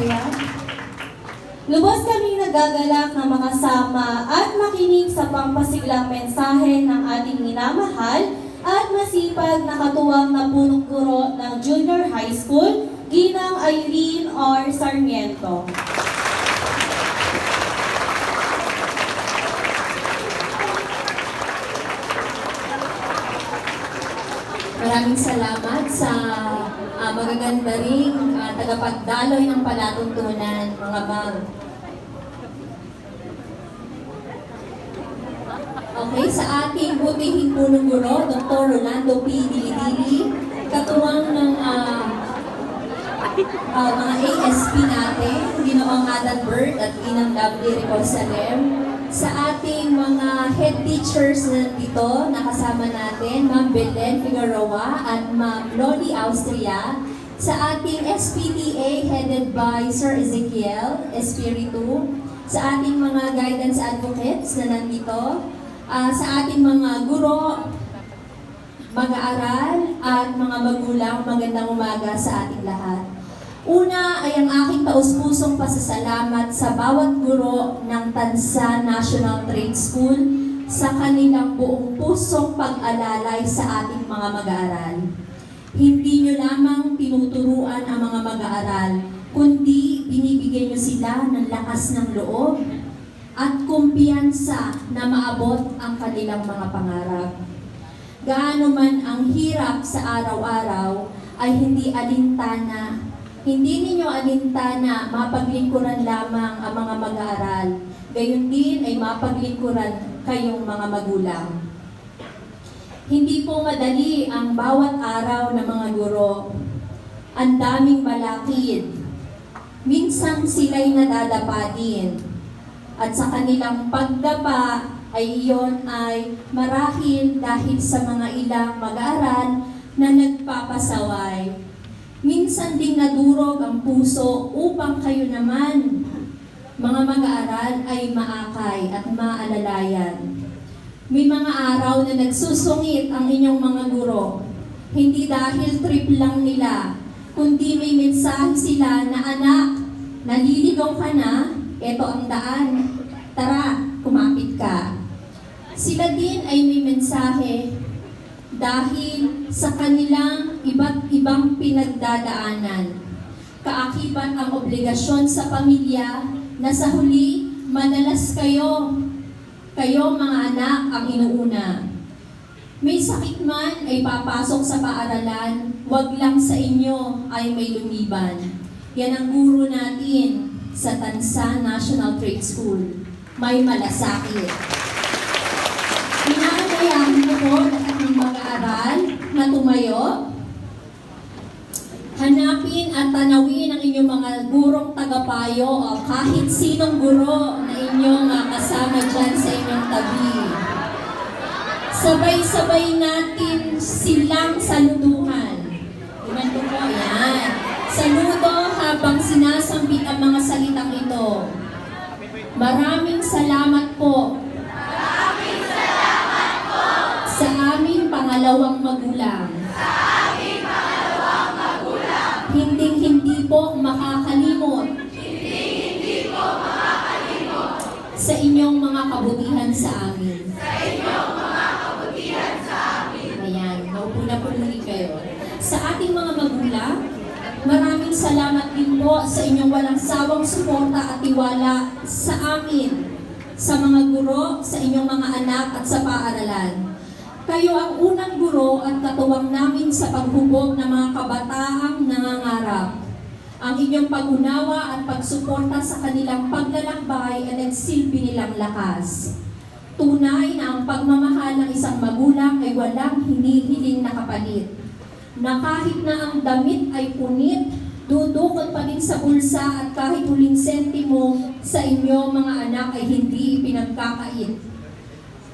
saya. Lubos kami nagagalak na makasama at makinig sa pampasiglang mensahe ng ating minamahal at masipag na katuwang na punong guro ng Junior High School, Ginang Irene R. Sarmiento. Maraming salamat sa uh, magaganda ring ah, tagapagdaloy ng palatuntunan, mga bang. Okay, sa ating butihing punong guro, Dr. Rolando P. Dilidili, katuwang ng ah, ah, mga ASP natin, Ginoong Adalbert at Ginang Lovely Recosalem, sa ating mga head teachers na dito, nakasama natin, Ma'am Belen Figueroa at Ma'am Loli Austria, sa ating SPTA headed by Sir Ezekiel Espiritu, sa ating mga guidance advocates na nandito, ah, sa ating mga guro, mag-aaral at mga magulang, magandang umaga sa ating lahat. Una ay ang aking taus-pusong pasasalamat sa bawat guro ng Tansa National Trade School sa kanilang buong pusong pag-alalay sa ating mga mag-aaral. Hindi nyo lamang tinuturuan ang mga mag-aaral, kundi binibigyan nyo sila ng lakas ng loob at kumpiyansa na maabot ang kanilang mga pangarap. Gaano man ang hirap sa araw-araw ay hindi alintana hindi ninyo alintana mapaglingkuran lamang ang mga mag-aaral. Gayon din ay mapaglingkuran kayong mga magulang. Hindi po madali ang bawat araw ng mga guro. Ang daming balakid. Minsan sila'y nadadapa din. At sa kanilang pagdapa ay iyon ay marahil dahil sa mga ilang mag-aaral na nagpapasaway Minsan ding nadurog ang puso upang kayo naman, mga mag-aaral ay maakay at maalalayan. May mga araw na nagsusungit ang inyong mga guro, hindi dahil trip lang nila, kundi may mensahe sila na anak, naliligaw ka na, eto ang daan, tara, kumapit ka. Sila din ay may mensahe dahil sa kanilang iba't ibang pinagdadaanan. Kaakibat ang obligasyon sa pamilya na sa huli, madalas kayo, kayo mga anak ang inuuna. May sakit man ay papasok sa paaralan, wag lang sa inyo ay may lumiban. Yan ang guro natin sa Tansa National Trade School. May malasakit. Inaanayaan ko po lahat ng mag-aaral na tumayo. Hanapin at tanawin ang inyong mga gurong tagapayo o kahit sinong guro na inyong ah, kasama dyan sa inyong tabi. Sabay-sabay natin silang saluduhan. Iman ko yan. Saludo habang sinasambit ang mga salitang ito. Maraming salamat po sa aming pangalawang magulang. Hinding-hindi po makakalimot. Sa inyong mga kabutihan sa amin. Ayan, maupo na po muli kayo. Sa ating mga magulang, maraming salamat din po sa inyong walang sawang suporta at tiwala sa amin, sa mga guro, sa inyong mga anak at sa paaralan. Kayo ang unang guro at katuwang namin sa paghubog ng mga kabataang nangangarap. Ang inyong pag-unawa at pagsuporta sa kanilang paglalakbay ay nagsilbi nilang lakas. Tunay na ang pagmamahal ng isang magulang ay walang hinihiling na kapalit. Na kahit na ang damit ay punit, dudukot pa din sa bulsa at kahit huling sentimo sa inyo mga anak ay hindi ipinagkakait.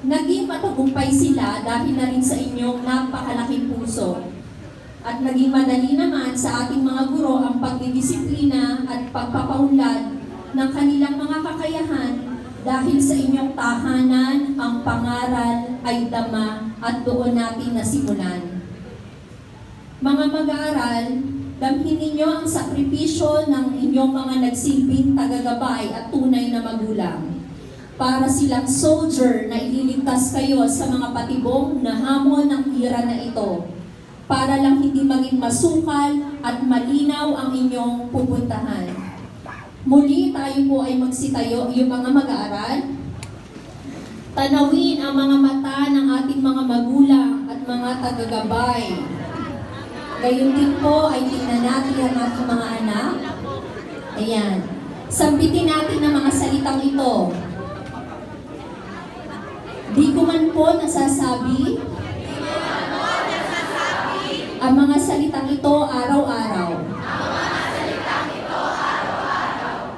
Naging matagumpay sila dahil na rin sa inyong napakalaking puso. At naging madali naman sa ating mga guro ang pagdidisiplina at pagpapaunlad ng kanilang mga kakayahan dahil sa inyong tahanan ang pangaral ay dama at doon natin nasimulan. Mga mag-aaral, damhin ninyo ang sakripisyo ng inyong mga nagsilbing tagagabay at tunay na magulang. Para silang soldier na ililigtas kayo sa mga patibong na hamon ng ira na ito. Para lang hindi maging masukal at malinaw ang inyong pupuntahan. Muli tayo po ay magsitayo yung mga mag-aaral. Tanawin ang mga mata ng ating mga magulang at mga tagagabay. Gayun din po ay tingnan natin ang ating mga anak. Ayan. Sambitin natin ang mga salitang ito. Di ko man po nasasabi ang mga salitang ito araw-araw.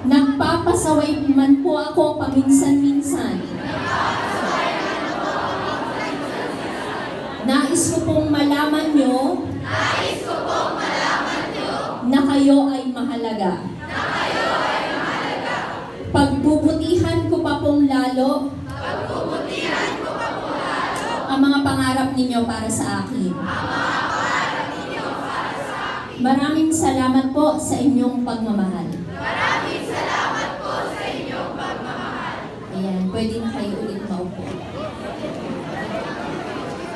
Nagpapasaway man po ako paminsan-minsan. Nais ko pong malaman nyo na kayo ay mahalaga. Pagbubutihan ko pa pong lalo mga pangarap ninyo para sa akin. Maraming salamat po sa inyong pagmamahal. Ayan, pwede na kayo ulit maupo.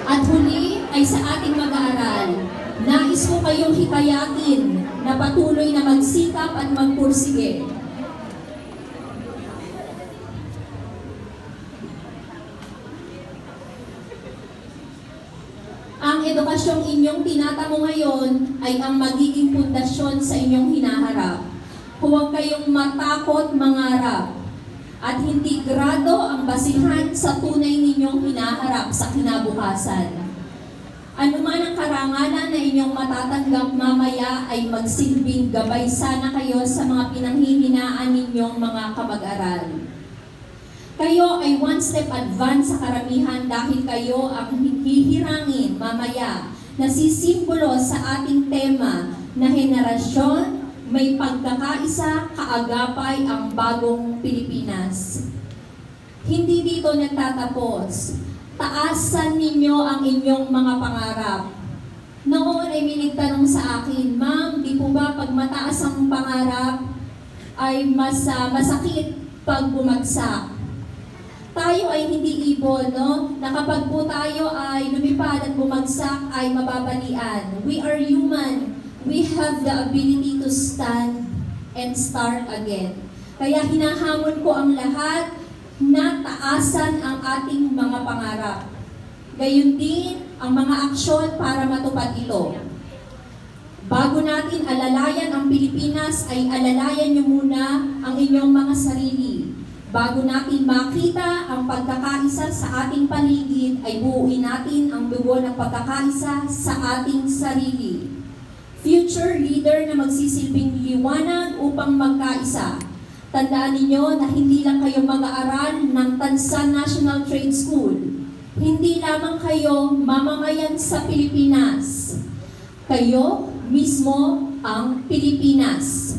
At huli ay sa ating mag-aaral, nais ko kayong hikayatin na patuloy na magsikap at magpursige. Ang edukasyong inyong tinatamo ngayon ay ang magiging pundasyon sa inyong hinaharap. Huwag kayong matakot mangarap at hindi grado ang basihan sa tunay ninyong hinaharap sa kinabukasan. Ano man ang karangalan na inyong matatanggap mamaya ay magsilbing gabay sana kayo sa mga pinanghihinaan ninyong mga kamag-aral. Kayo ay one step advance sa karamihan dahil kayo ang hihirangin mamaya na sisimbolo sa ating tema na henerasyon, may pagkakaisa, kaagapay ang bagong Pilipinas. Hindi dito nagtatapos. Taasan ninyo ang inyong mga pangarap. Noon ay may nagtanong sa akin, Ma'am, di po ba pag mataas ang pangarap ay mas ah, masakit pag bumagsak? Tayo ay hindi ibon, no? Na kapag po tayo ay lumipad at bumagsak ay mababalian. We are human. We have the ability to stand and start again. Kaya hinahamon ko ang lahat na taasan ang ating mga pangarap. Gayun din ang mga aksyon para matupad ito. Bago natin alalayan ang Pilipinas, ay alalayan niyo muna ang inyong mga sarili. Bago natin makita ang pagkakaisa sa ating paligid, ay buuin natin ang dugo ng pagkakaisa sa ating sarili. Future leader na magsisilbing liwanag upang magkaisa. Tandaan ninyo na hindi lang kayo mag-aaral ng Tansan National Trade School. Hindi lamang kayo mamamayan sa Pilipinas. Kayo mismo ang Pilipinas.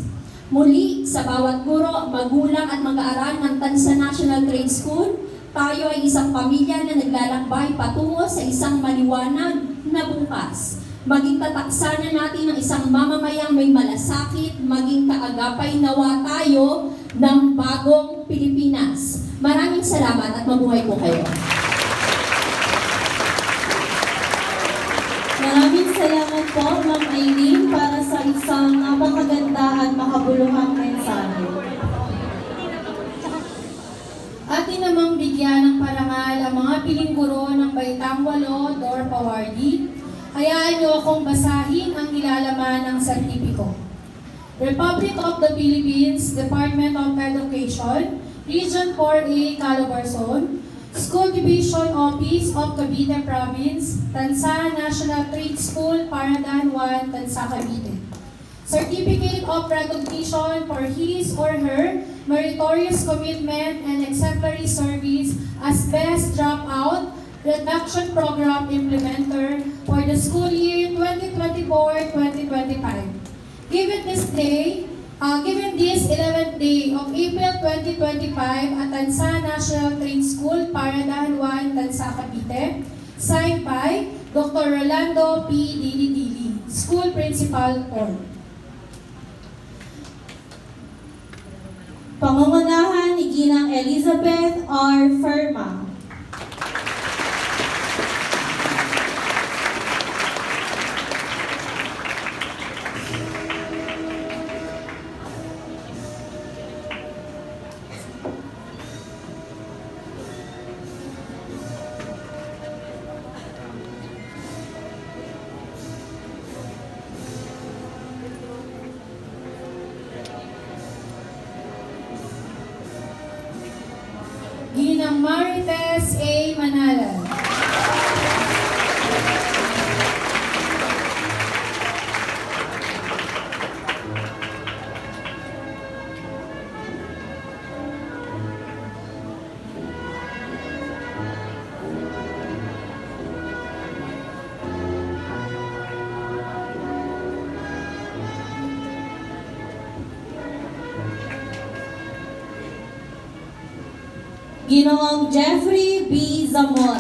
Muli, sa bawat guro, magulang at mag-aaral ng Tansa National Trade School, tayo ay isang pamilya na naglalakbay patungo sa isang maliwanag na bukas. Maging tataksanan natin ng isang mamamayang may malasakit, maging kaagapay nawa tayo ng bagong Pilipinas. Maraming salamat at mabuhay po kayo. Maraming salamat po, Ma'am Aileen, isang napakaganda at makabuluhang mensahe. Atin namang bigyan ng parangal ang mga piling guro ng Baitang Walo, Dor Pawardi. Hayaan niyo akong basahin ang nilalaman ng sertipiko. Republic of the Philippines, Department of Education, Region 4A, Calabarzon, School Division Office of Cavite Province, Tansa National Trade School, Paradan 1, Tansa, Cavite. Certificate of Recognition for his or her meritorious commitment and exemplary service as Best Dropout Reduction Program Implementer for the school year 2024-2025. Given this day, uh, given this 11th day of April 2025 at Tansa National Trade School, Paradan 1, Tansa, Cavite, signed by Dr. Rolando P. Dili Dili, School Principal Org. Pangungunahan ni Ginang Elizabeth R. Ferma. Marites A. Manalan. Ginoong Jeffrey B. Zamora.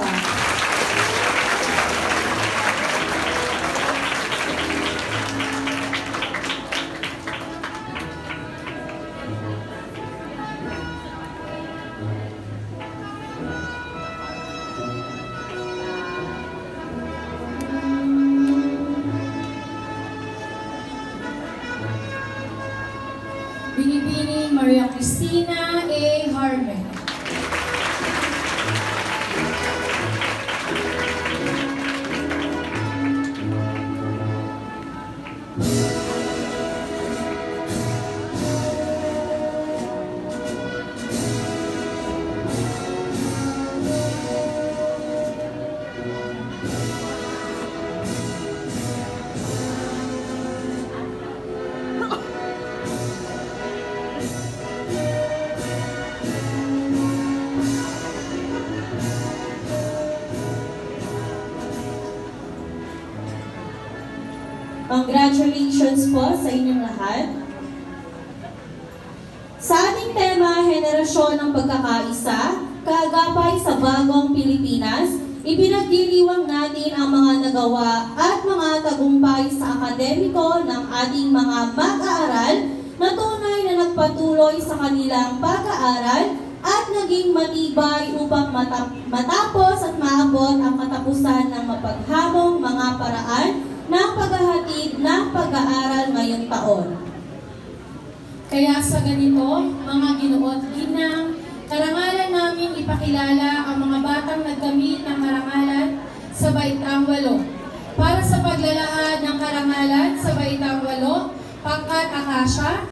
Binibining Maria Cristina A. Harmon. Congratulations po sa inyong lahat. Sa ating tema, Henerasyon ng Pagkakaisa, Kaagapay sa Bagong Pilipinas, ipinagdiriwang natin ang mga nagawa at mga tagumpay sa akademiko ng ating mga mag-aaral na tunay na nagpatuloy sa kanilang pag-aaral at naging matibay upang mata- matapos at maabot ang katapusan ng mapaghamong mga paraan ng paghahatid ng pag-aaral ngayong taon. Kaya sa ganito, mga ginuot ginang, karangalan namin ipakilala ang mga batang nagkamit ng karangalan sa Baitang Walo. Para sa paglalahad ng karangalan sa Baitang Walo, pangkat Akasya,